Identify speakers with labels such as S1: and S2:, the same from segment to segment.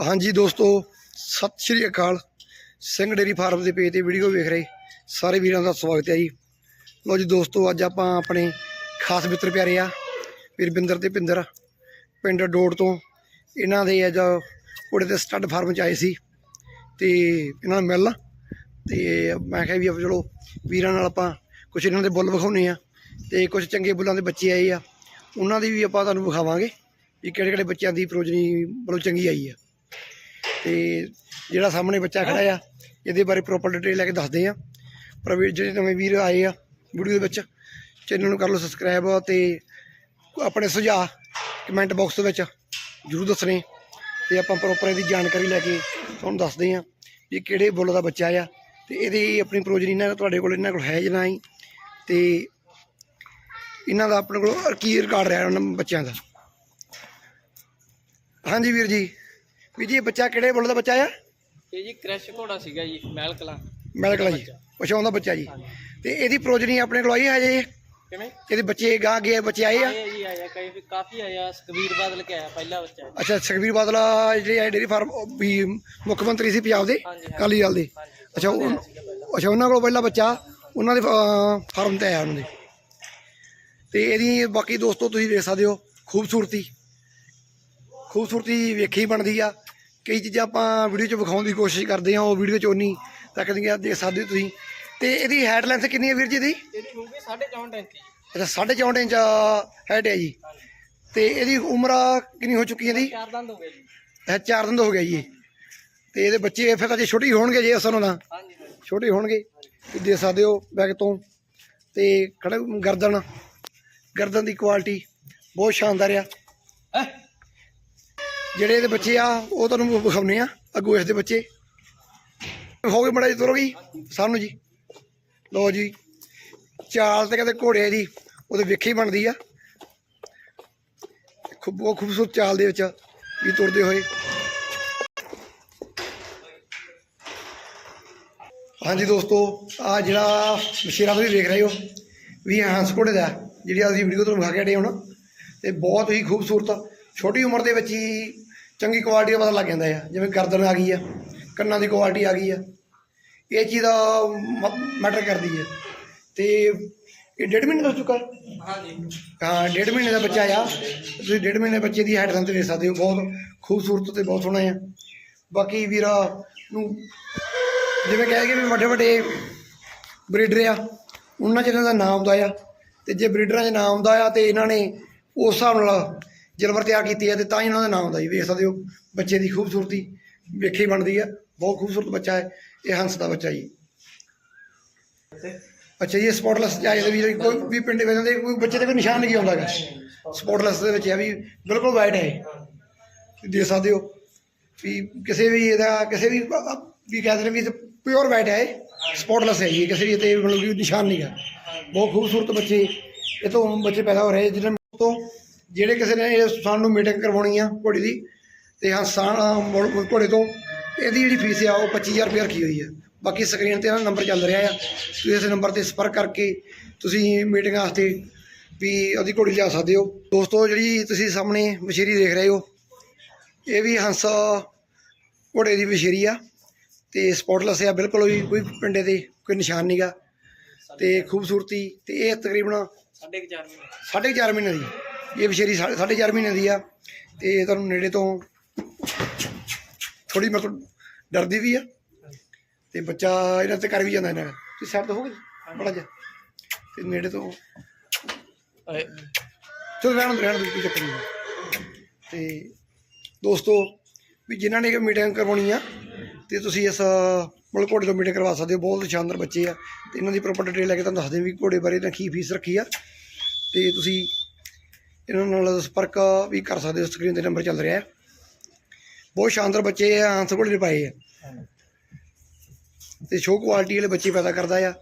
S1: ਹਾਂਜੀ ਦੋਸਤੋ, ਸਤਿ ਸ਼੍ਰੀ ਅਕਾਲ। ਸਿੰਘ ਡੇਰੀ ਫਾਰਮ ਦੇ ਪੇਜ ਤੇ ਵੀਡੀਓ ਵੇਖ ਰਹੇ ਸਾਰੇ ਵੀਰਾਂ ਦਾ ਸਵਾਗਤ ਹੈ ਜੀ। ਲੋ ਜੀ ਦੋਸਤੋ, ਅੱਜ ਆਪਾਂ ਆਪਣੇ ਖਾਸ ਮਿੱਤਰ ਪਿਆਰੇ ਆ ਵੀਰਬਿੰਦਰ ਤੇ ਪਿੰਦਰ ਪਿੰਡ ਡੋੜ ਤੋਂ ਇਹਨਾਂ ਦੇ ਅੱਜ ਘੋੜੇ 'ਤੇ ਸਟੱਡ ਫਾਰਮ ਚ ਆਏ ਸੀ ਤੇ ਇਹਨਾਂ ਨੂੰ ਮਿਲਣਾ। ਤੇ ਮੈਂ ਕਿਹਾ ਵੀ ਆਪਾਂ ਚਲੋ ਵੀਰਾਂ ਨਾਲ ਆਪਾਂ ਕੁਝ ਇਹਨਾਂ ਦੇ ਬੁੱਲ ਵਿਖਾਉਣੇ ਆ ਤੇ ਕੁਝ ਚੰਗੇ ਬੁੱਲਾਂ ਦੇ ਬੱਚੇ ਆਏ ਆ। ਉਹਨਾਂ ਦੀ ਵੀ ਆਪਾਂ ਤੁਹਾਨੂੰ ਵਿਖਾਵਾਂਗੇ ਵੀ ਕਿਹੜੇ ਕਿਹੜੇ ਬੱਚਿਆਂ ਦੀ ਪ੍ਰੋਜਨੀ ਬੜੋ ਚੰਗੀ ਆਈ ਆ। ਤੇ ਜਿਹੜਾ ਸਾਹਮਣੇ ਬੱਚਾ ਖੜਾ ਆ, ਇਹਦੇ ਬਾਰੇ ਪ੍ਰੋਪਰ ਡਿਟੇਲ ਲੈ ਕੇ ਦੱਸਦੇ ਆ। ਪਰ ਵੀ ਜਿਹੜੇ ਨਵੇਂ ਵੀਰ ਆਏ ਆ ਵੀਡੀਓ ਦੇ ਵਿੱਚ, ਚੈਨਲ ਨੂੰ ਕਰ ਲਓ ਸਬਸਕ੍ਰਾਈਬ ਤੇ ਆਪਣੇ ਸੁਝਾਅ ਕਮੈਂਟ ਬਾਕਸ ਦੇ ਵਿੱਚ ਜਰੂਰ ਦੱਸਣੇ। ਤੇ ਆਪਾਂ ਪ੍ਰੋਪਰ ਇਹਦੀ ਜਾਣਕਾਰੀ ਲੈ ਕੇ ਤੁਹਾਨੂੰ ਦੱਸਦੇ ਆ ਵੀ ਕਿਹੜੇ ਬੁੱਲ ਦਾ ਬੱਚਾ ਆ ਤੇ ਇਹਦੀ ਆਪਣੀ ਪ੍ਰੋਜਨੀ ਇਹਨਾਂ ਤੁਹਾਡੇ ਕੋਲ, ਇਹਨਾਂ ਕੋਲ ਹੈ ਜਾਂ ਨਹੀਂ। ਤੇ ਇਹਨਾਂ ਦਾ ਆਪਣੇ ਕੋਲ ਕੀ ਰਿਕਾਰਡ ਰਿਹਾ ਉਹਨਾਂ ਬੱਚਿਆਂ ਦਾ? ਹਾਂਜੀ ਵੀਰ ਜੀ। ਵੀਰ ਜੀ ਇਹ ਬੱਚਾ ਕਿਹੜੇ ਬੁੱਲ ਦਾ ਬੱਚਾ ਆ?
S2: ਇਹ ਜੀ ਕ੍ਰੈਸ਼ ਘੋੜਾ ਸੀਗਾ ਜੀ ਮਹਿਲ ਕਲਾਂ।
S1: ਮੈਲਕਲਾ ਜੀ। ਪਛਾਉਣ ਦਾ ਬੱਚਾ ਜੀ। ਤੇ ਇਹਦੀ ਪ੍ਰੋਜਨੀ ਆਪਣੇ ਕੋਲ ਆਈ ਹੈ ਜੀ
S2: ਕਿਵੇਂ?
S1: ਇਹਦੇ ਬੱਚੇ ਗਾਂ ਗਏ ਬੱਚੇ ਆਏ ਆ?
S2: ਆਏ ਆ ਜੀ ਆਇਆ ਕਈ ਵੀ ਕਾਫੀ ਆਇਆ ਸੁਖਬੀਰ ਬਾਦਲ ਕੇ ਆਇਆ ਪਹਿਲਾ ਬੱਚਾ ਜੀ।
S1: ਅੱਛਾ ਸੁਖਬੀਰ ਬਾਦਲਾ ਜਿਹੜੇ ਆ ਡੇਰੀ ਫਾਰਮ ਉਹ ਵੀ ਮੁੱਖ ਮੰਤਰੀ ਸੀ ਪੰਜਾਬ ਦੇ
S2: ਹਾਂਜੀ, ਹਾਂਜੀ।
S1: ਅਕਾਲੀ ਦਲ ਦੇ।
S2: ਹਾਂਜੀ।
S1: ਅੱਛਾ ਉਹ ਅੱਛਾ ਉਹਨਾਂ ਕੋਲ ਪਹਿਲਾ ਬੱਚਾ ਉਹਨਾਂ ਦੇ ਫਾਰਮ ਤੇ ਆਇਆ ਉਹਨਾਂ ਦੇ। ਤੇ ਇਹਦੀ ਬਾਕੀ ਦੋਸਤੋ ਤੁਸੀਂ ਦੇਖ ਸਕਦੇ ਹੋ ਖੂਬਸੂਰਤੀ। ਖੂਬਸੂਰਤੀ ਵੇਖੀ ਬਣਦੀ ਆ। ਕਈ ਚੀਜ਼ਾਂ ਆਪਾਂ ਵੀਡੀਓ 'ਚ ਵਿਖਾਉਣ ਦੀ ਕੋਸ਼ਿਸ਼ ਕਰਦੇ ਆ ਉਹ ਵੀਡੀਓ 'ਚ ਉਨੀ ਤੱਕ ਦੀਆਂ ਦੇਖ ਸਕਦੇ ਹੋ ਤੁਸੀਂ। ਤੇ ਇਹਦੀ ਹੈਡ ਲੈਂਥ ਕਿੰਨੀ ਹੈ ਵੀਰ ਜੀ ਦੀ
S2: ਇਹਦੀ ਹੋਊਗੀ 4.5 ਇੰਚ ਜੀ।
S1: ਅੱਛਾ 4.5 ਇੰਚ ਹੈਡ ਹੈ ਜੀ। ਤੇ ਇਹਦੀ ਉਮਰ ਕਿੰਨੀ ਹੋ ਚੁੱਕੀ ਹੈ ਇਹਦੀ?
S2: ਚਾਰ ਦੰਦ ਹੋ ਗਏ ਜੀ।
S1: ਇਹ ਚਾਰ ਦਿਨ ਦਾ ਹੋ ਗਿਆ ਜੀ। ਤੇ ਇਹਦੇ ਬੱਚੇ ਫਿਰ ਤਾਂ ਜੇ ਛੋਟੇ ਹੀ ਹੋਣਗੇ ਜੇ ਅਸਲ
S2: ਹਾਂਜੀ ਹਾਂਜੀ।
S1: ਛੋਟੇ ਹੋਣਗੇ ਤੁਸੀਂ ਦੇਖ ਸਕਦੇ ਹੋ ਬੈਗ ਤੋਂ। ਤੇ ਖੜੇ ਗਰਦਨ ਗਰਦਨ ਦੀ ਕੁਆਲਿਟੀ ਬਹੁਤ ਸ਼ਾਨਦਾਰ ਆ। ਜਿਹੜੇ ਇਹਦੇ ਬੱਚੇ ਆ, ਉਹ ਤੁਹਾਨੂੰ ਵਿਖਾਉਨੇ ਆ, ਅੱਗੋਂ ਇਸ ਦੇ ਬੱਚੇ। ਹੋ ਗਏ ਮੜਾ ਜੀ ਤੁਰੋ ਗਈ ਸਾਨੂੰ ਜੀ। ਲੋ ਜੀ, ਚਾਲ ਤੇ ਕਹਿੰਦੇ ਘੋੜੇ ਦੀ, ਉਹਦੇ ਵੇਖੀ ਬਣਦੀ ਆ। ਖੂਬ, ਬਹੁਤ ਖੂਬਸੂਰਤ ਚਾਲ ਦੇ ਵਿੱਚ ਵੀ ਤੁਰਦੇ ਹੋਏ। ਹਾਂਜੀ ਦੋਸਤੋ ਆ ਜਿਹੜਾ ਮਸ਼ੀਰਾ ਤੁਸੀਂ ਵੇਖ ਰਹੇ ਹੋ, ਵੀ ਇਹ ਹੰਸ ਘੋੜੇ ਦਾ, ਜਿਹੜੀ ਅਸੀਂ ਵੀਡੀਓ ਤੁਹਾਨੂੰ ਵਿਖਾ ਕੇ ਹਟੇ ਹੁਣ ਤੇ ਬਹੁਤ ਹੀ ਖੂਬਸੂਰਤ ਛੋਟੀ ਉਮਰ ਦੇ ਵਿੱਚ ਹੀ ਚੰਗੀ ਕੁਆਲਿਟੀ ਦਾ ਪਤਾ ਲੱਗ ਜਾਂਦਾ ਹੈ ਜਿਵੇਂ ਗਰਦਨ ਆ ਗਈ ਆ ਕੰਨਾਂ ਦੀ ਕੁਆਲਿਟੀ ਆ ਗਈ ਆ। ਇਹ ਚੀਜ਼ ਦਾ ਮੈਟਰ ਕਰਦੀ ਹੈ ਤੇ ਇਹ ਡੇਢ ਮਹੀਨੇ ਦਾ ਹੋ ਚੁੱਕਾ
S2: ਹਾਂਜੀ।
S1: ਹਾਂ ਡੇਢ ਮਹੀਨੇ ਦਾ ਬੱਚਾ ਆ। ਤੁਸੀਂ ਡੇਢ ਮਹੀਨੇ ਬੱਚੇ ਦੀ ਹਾਈਟ ਤੇ ਦੇਖ ਸਕਦੇ ਹੋ। ਬਹੁਤ ਖੂਬਸੂਰਤ ਤੇ ਬਹੁਤ ਸੋਹਣਾ ਆ। ਬਾਕੀ ਵੀਰਾ ਨੂੰ ਜਿਵੇਂ ਕਹਿ ਗਏ ਵੀ ਵੱਡੇ ਵੱਡੇ ਬਰੀਡਰ ਆ ਉਹਨਾਂ 'ਚ ਇਹਨਾਂ ਦਾ ਨਾਮ ਆਉਂਦਾ ਆ। ਤੇ ਜੇ ਬਰੀਡਰਾਂ 'ਚ ਨਾਮ ਆਉਂਦਾ ਆ ਤੇ ਇਹਨਾਂ ਨੇ ਉਸ ਹਿਸਾਬ ਨਾਲ ਜਲਵਰ ਤਿਆਰ ਕੀਤੀ ਹੈ ਤੇ ਤਾਂ ਹੀ ਉਹਨਾਂ ਦਾ ਨਾਮ ਆਉਂਦਾ ਜੀ। ਵੇਖ ਸਕਦੇ ਹੋ, ਬੱਚੇ ਦੀ ਖੂਬਸੂਰਤੀ ਵੇਖੀ ਬਣਦੀ ਹੈ। ਬਹੁਤ ਖੂਬਸੂਰਤ ਬੱਚਾ ਹੈ, ਇਹ ਹੰਸ ਦਾ ਬੱਚਾ ਜੀ। ਅੱਛਾ ਜੀ ਸਪੌਟਲੈਸ ਜਾਇਜ਼ ਦੇ ਵੀ ਕੋਈ ਵੀ ਪਿੰਡ ਵਿੱਚ ਦੇ ਕੋਈ ਬੱਚੇ ਤੇ ਕੋਈ ਨਿਸ਼ਾਨ ਨਹੀਂ ਆਉਂਦਾ ਹੈਗਾ। ਸਪੌਟਲੈਸ ਦੇ ਵਿੱਚ ਹੈ ਵੀ ਬਿਲਕੁਲ ਵਾਈਟ ਹੈ ਇਹ। ਦੇਖ ਸਕਦੇ ਹੋ ਵੀ ਕਿਸੇ ਵੀ ਇਹਦਾ, ਕਿਸੇ ਵੀ ਅ- ਅ- ਵੀ ਕਹਿੰਦੇ ਨੇ ਵੀ ਪਿਓਰ ਵਾਈਟ ਹੈ ਸਪੌਟਲੈਸ ਹੈ ਜੀ, ਕਿਸੇ ਵੀ ਤੇ ਮਤਲਬ ਕਿ ਨਿਸ਼ਾਨ ਨਹੀਂ ਹੈ। ਬਹੁਤ ਖੂਬਸੂਰਤ ਬੱਚੇ ਇਹ ਤੋਂ ਬੱਚੇ ਪੈਦਾ ਹੋ ਰਹੇ ਜਿਹਨਾਂ ਤੋਂ ਜਿਹੜੇ ਕਿਸੇ ਨੇ ਇਹ ਸਾਨੂੰ ਮੀਟਿੰਗ ਕਰਵਾਉਣੀ ਆ ਘੋੜੀ ਦੀ ਤੇ ਹਾਂ ਸਾਨ ਘੋੜੇ ਤੋਂ ਇਹਦੀ ਜਿਹੜੀ ਫੀਸ ਆ ਉਹ 25000 ਰੁਪਏ ਰੱਖੀ ਹੋਈ ਹੈ ਬਾਕੀ ਸਕਰੀਨ ਤੇ ਇਹਨਾਂ ਨੰਬਰ ਚੱਲ ਰਿਹਾ ਆ। ਤੁਸੀਂ ਇਸ ਨੰਬਰ ਤੇ ਸੰਪਰਕ ਕਰਕੇ ਤੁਸੀਂ ਮੀਟਿੰਗ ਵਾਸਤੇ ਵੀ ਉਹਦੀ ਘੋੜੀ ਲਿਆ ਸਕਦੇ ਹੋ। ਦੋਸਤੋ ਜਿਹੜੀ ਤੁਸੀਂ ਸਾਹਮਣੇ ਮਸ਼ੀਰੀ ਦੇਖ ਰਹੇ ਹੋ ਇਹ ਵੀ ਹੰਸ ਘੋੜੇ ਦੀ ਮਸ਼ੀਰੀ ਆ ਤੇ ਸਪੌਟਲੈਸ ਆ ਬਿਲਕੁਲ ਵੀ ਕੋਈ ਪਿੰਡੇ ਤੇ ਕੋਈ ਨਿਸ਼ਾਨ ਨਹੀਂਗਾ ਤੇ ਖੂਬਸੂਰਤੀ ਤੇ ਇਹ ਤਕਰੀਬਨ
S2: 4.5 ਮਹੀਨੇ।
S1: ਸਾਢੇ ਕੁ ਚਾਰ ਮਹੀਨੇ ਦੀ। ਇਹ ਵਿਸ਼ੇਰੀ ਸਾਢੇ ਸਾਢੇ ਚਾਰ ਮਹੀਨੇ ਦੀ ਆ ਤੇ ਤੁਹਾਨੂੰ ਨੇੜੇ ਤੋਂ ਥੋੜੀ ਮਤਲਬ ਡਰਦੀ ਵੀ ਆ ਤੇ ਬੱਚਾ ਇਹਨਾਂ ਤੇ ਕਰ ਵੀ ਜਾਂਦਾ ਇਹਨਾਂ ਦਾ ਤੋਂ ਹੋ ਗਏ ਬੜਾ ਜਿਹਾ। ਤੇ ਨੇੜੇ ਤੋਂ ਚਲੋ ਰਹਿਣ ਰਹਿਣ ਦਿਓ, ਕੋਈ ਚੱਕਰ ਨਹੀਂ ਤੇ ਦੋਸਤੋ ਵੀ ਜਿਨ੍ਹਾਂ ਨੇ ਮੀਟਿੰਗ ਕਰਵਾਉਣੀ ਆ ਤੇ ਤੁਸੀਂ ਇਸ ਮਤਲਬ ਘੋੜੇ ਤੋਂ ਮੀਟਿੰਗ ਕਰਵਾ ਸਕਦੇ ਹੋ। ਬਹੁਤ ਸ਼ਾਨਦਾਰ ਬੱਚੇ ਆ। ਤੇ ਇਹਨਾਂ ਦੀ ਪ੍ਰੋਪਰ ਡਿਟੇਲ ਲੈ ਕੇ ਤੁਹਾਨੂੰ ਦੱਸਦੇ ਵੀ ਘੋੜੇ ਬਾਰੇ ਇਹਨਾਂ ਕੀ ਫੀਸ ਰੱਖੀ ਆ। ਤੇ ਤੁਸੀਂ ਇਹਨਾਂ ਨਾਲ ਸੰਪਰਕ ਵੀ ਕਰ ਸਕਦੇ ਹੋ ਸਕਰੀਨ ਤੇ ਨੰਬਰ ਚੱਲ ਰਿਹਾ ਹੈ। ਬਹੁਤ ਸ਼ਾਨਦਾਰ ਬੱਚੇ ਆ ਘੋੜੇ ਦੇ ਪਾਏ ਆ। ਤੇ ਸ਼ੋ ਕੁਆਲਿਟੀ ਵਾਲੇ ਬੱਚੇ ਪੈਦਾ ਕਰਦਾ ਆ।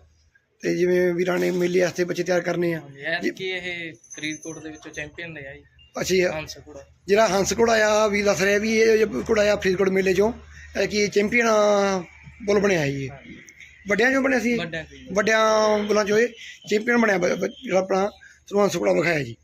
S1: ਤੇ ਜਿਵੇਂ ਵੀਰਾਂ ਨੇ ਮੇਲੇ ਵਾਸਤੇ ਬੱਚੇ ਤਿਆਰ ਕਰਨੇ ਆ।
S2: ਕਿ ਇਹ ਫਰੀਦਕੋਟ ਦੇ ਵਿੱਚੋਂ ਚੈਂਪੀਅਨ ਰਿਹਾ ਜੀ
S1: ਅੱਛਾ
S2: ਹੰਸ ਘੋੜਾ।
S1: ਜਿਹੜਾ ਹੰਸ ਘੋੜਾ ਆ ਵੀ ਦੱਸ ਰਿਹਾ ਵੀ ਇਹ ਘੋੜਾ ਆ ਫਰੀਦਕੋਟ ਮੇਲੇ ਚੋਂ ਕੀ ਚੈਂਪੀਅਨ ਬੁੱਲ ਬਣਿਆ ਇਹ ਵੱਡਿਆਂ ਚੋਂ ਬਣਿਆ ਸੀ ਵੱਡਿਆਂ ਬੁੱਲਾਂ ਚੋਂ ਇਹ ਚੈਂਪੀਅਨ ਬਣਿਆ ਜਿਹੜਾ ਆਪਣਾ ਸਰਵੰਸ ਘੋੜਾ ਵਿਖਾਇਆ ਜੀ।